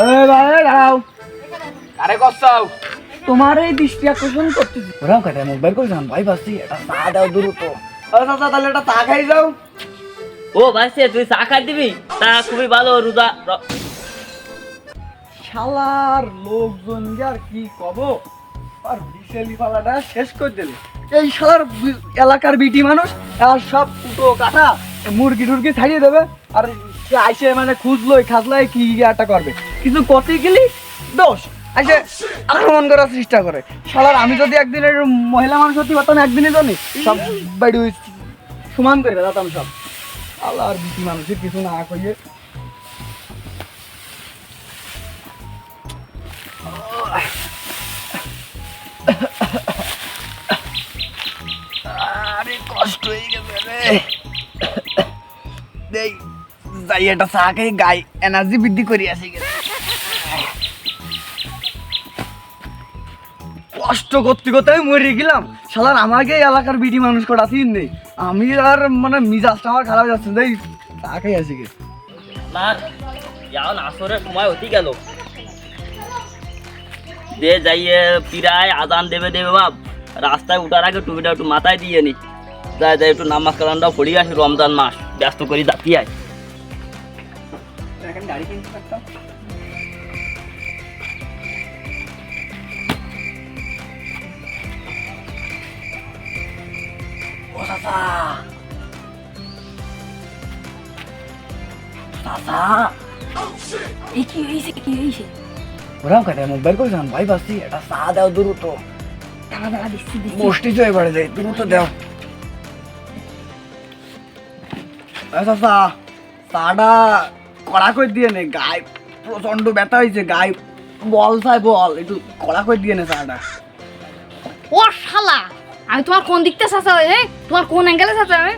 এই ভাই দাঁড়াও। আরে কসাও তোমার এই দৃষ্টি আকর্ষণ করতেছি। ওরাও কাটে মোবাইল করে যান ভাই বাসি এটা চা দাও দ্রুত। চাচা তাহলে এটা চা খাই যাও। ও ভাইসে তুই চা খাই দিবি? তা খুবই ভালো রোজা শালার লোকজন আর কি কব? আর বিশেলি পালাটা শেষ করে দিলে। এই শালার এলাকার বিটি মানুষ আর সব কুটো কাটা মুরগি টুরগি ছাড়িয়ে দেবে। আর আইসে মানে খুঁজলোই খাজলাই কি একটা করবে। কিন্তু কতে গেলি দোষ। আইসে আক্রমণ করার চেষ্টা করে। শালার, আমি যদি একদিনের মহিলা মানুষ হতে পারতাম সব বাড়ি সমান করে যেতাম সব। আল্লাহ, আর মানুষের কিছু না কইয়ে। কষ্ট হয়ে গেছে রে। দেই, যাই এটা চা গাই এনার্জি বৃদ্ধি করি আসি গেছে। কষ্ট করতে করতে আমি মরে গেলাম। শালার আমাকে এই এলাকার বিটি মানুষ কটা তিন নেই। আমি আর মানে মিজাজটা আমার খারাপ যাচ্ছে দেই চা খাই আসি গে। আসরের সময় হতে গেল। দে যাইয়ে পিরায় আদান দেবে দেবে বাপ। রাস্তায় উঠার আগে টুপিটা একটু মাথায় দিয়ে নি। যাই যাই একটু নামাজ কালামটা পড়ি আসি রমজান মাস। ব্যস্ত করি এখন গাড়ি কিনতে কি হয়েছে কি হয়েছে ওরাও কাটে মোবাইল করে ভাই বাসি এটা চা দাও দ্রুত মুষ্টি জয় বাড়ে যায় দ্রুত দাও আচ্ছা চা চাটা কড়া করে দিয়ে নে গায়ে প্রচণ্ড ব্যথা হয়েছে গায়ে বল চাই বল একটু কড়া করে দিয়ে নে চাটা ও শালা আমি তোমার কোন দিকতে চাচা এ তোমার কোন অ্যাঙ্গেলে চাচা আমি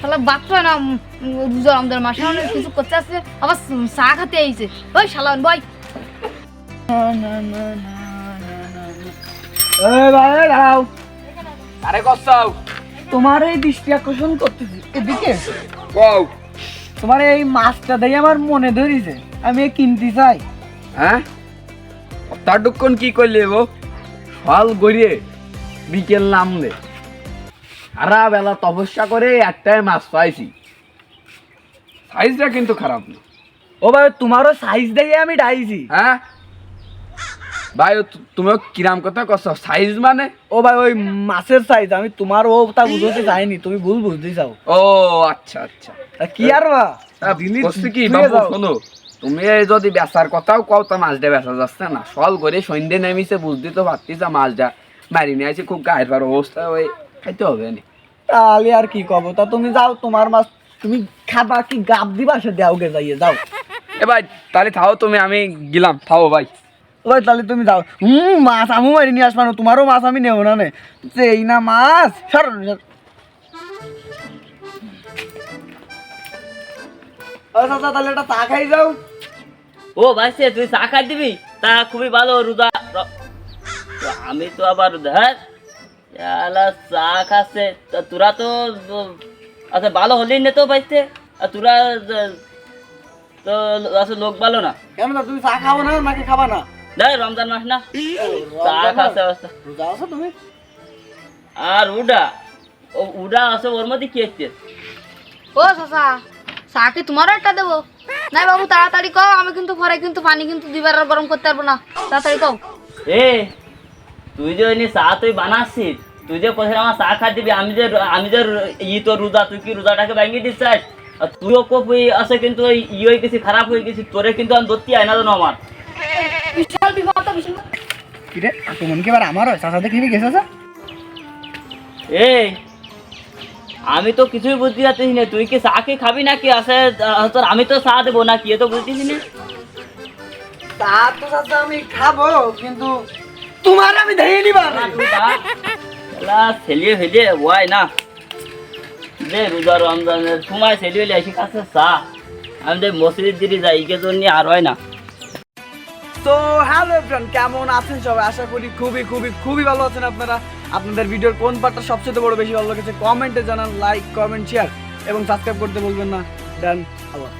শালা বাচ্চা না রমজান মাসে অনেক কিছু করতে আসছে আবার চা খাতে আইছে। ওই শালা বই আরে কসাও তোমার এই দৃষ্টি আকর্ষণ করতেছি এদিকে। তোমার এই মাছটা দিয়ে আমার মনে ধরিছে আমি কিনতে চাই। হ্যাঁ? তাডুক্ষণ কি করলে গো ফল গড়িয়ে। বিকেল নামলে। সারা বেলা তপস্যা করে একটাই মাছ পাইছি। সাইজটা কিন্তু খারাপ না। ও ভাই তোমারও সাইজ দিয়ে আমি ডাইছি। হ্যাঁ? ভাই ও তু- তুমিও কিরাম কথা কছ? সাইজ মানে? ও ভাই ওই মাছের সাইজ আমি তোমার ও তা বুঝতে চাইনি তুমি ভুল বুঝতে চাও। ও আচ্ছা আচ্ছা। কি আর বা? কি বাবু শোনো তুমি যদি বেচার কথাও কও তা মাছটা বেচা যাচ্ছে না। সল করে সন্ধ্যে নেমিছে বুঝতে তো পারতিস মাছটা। মারি নিয়ে আসি খুব গায়ের বার অবস্থা ওই খাইতে হবে না তাহলে আর কি কব? তা তুমি যাও তোমার মাছ তুমি খাবা কি গাব দিবা সে দেও গে যাইয়ে যাও। এ ভাই তাহলে থাও তুমি আমি গেলাম থাও ভাই। ও ভাই তাহলে তুমি যাও। হুম মাছ আমি মারি নিয়ে আসবা তোমারও মাছ আমি নেব না নে। যে এই না মাছ সর তাহলে চা খাই যাও। ও ভাইসে তুই চা খাই দিবি? তা খুবই ভালো রোজা র- তো আমি তো আবার ধর শালা চা খাচ্ছে। তা তোরা তো আচ্ছা ভালো হলি না তো ভাইসে আর তোরা তো আসলে লোক ভালো না? কেন না তুমি চা খাব না নাকি খাবা না? দেখ রমজান মাস না। চা খাচ্ছে অবস্থা। রোজা আছো তুমি? আর উডা ও উডা আছে ওর মধ্যে কি হচ্ছে ও চাচা চা কি তোমারও একটা দেবো? নাই বাবু তাড়াতাড়ি কও আমি কিন্তু পরে কিন্তু পানি কিন্তু দিবার আর গরম করতে পারব না। তাড়াতাড়ি কও। এ তুই যে ওই চা তুই বানাচ্ছিস তুই যে কোথায় আমার চা খাই দিবি আমি যে আমি যে ই তো রোজা তুই কি রোজাটাকে ভেঙে দিচ্ছিস আর তুইও কোপ আছে কিন্তু ই হয়ে গেছি খারাপ হয়ে গেছি তোরে কিন্তু আমি ধরতে আয় না জানো আমার। বিশাল বিপদ বিশাল কি রে আক্রমণ কি এবার আমার হয় চাচা দেখবি গেছে চাচা? এ আমি তো কিছুই বুঝতে পারছিস না তুই কি চা কি খাবি নাকি? আছে তোর আমি তো চা দেবো নাকি? এ তো বুঝতিস না। তা তো চাচা আমি খাব কিন্তু তোমার আমি ধেয়ে নিবা খা। ছেলিয়ে ফেলিয়ে ওয়াই না। যে রোজা রমজানের সময় ছেলিয়ে এসে কাছে চা। আমি যে মসজিদ দিদি যাই ইকে জন্য আর হয় না। তো হ্যালো ফ্রেন্ড কেমন আছেন সবাই? আশা করি খুবই খুবই খুবই ভালো আছেন আপনারা। আপনাদের ভিডিওর কোন পার্টটা সবচেয়ে বড় বেশি ভালো লেগেছে কমেন্টে জানান লাইক কমেন্ট শেয়ার এবং সাবস্ক্রাইব করতে বলবেন না। দেন আল্লাহ।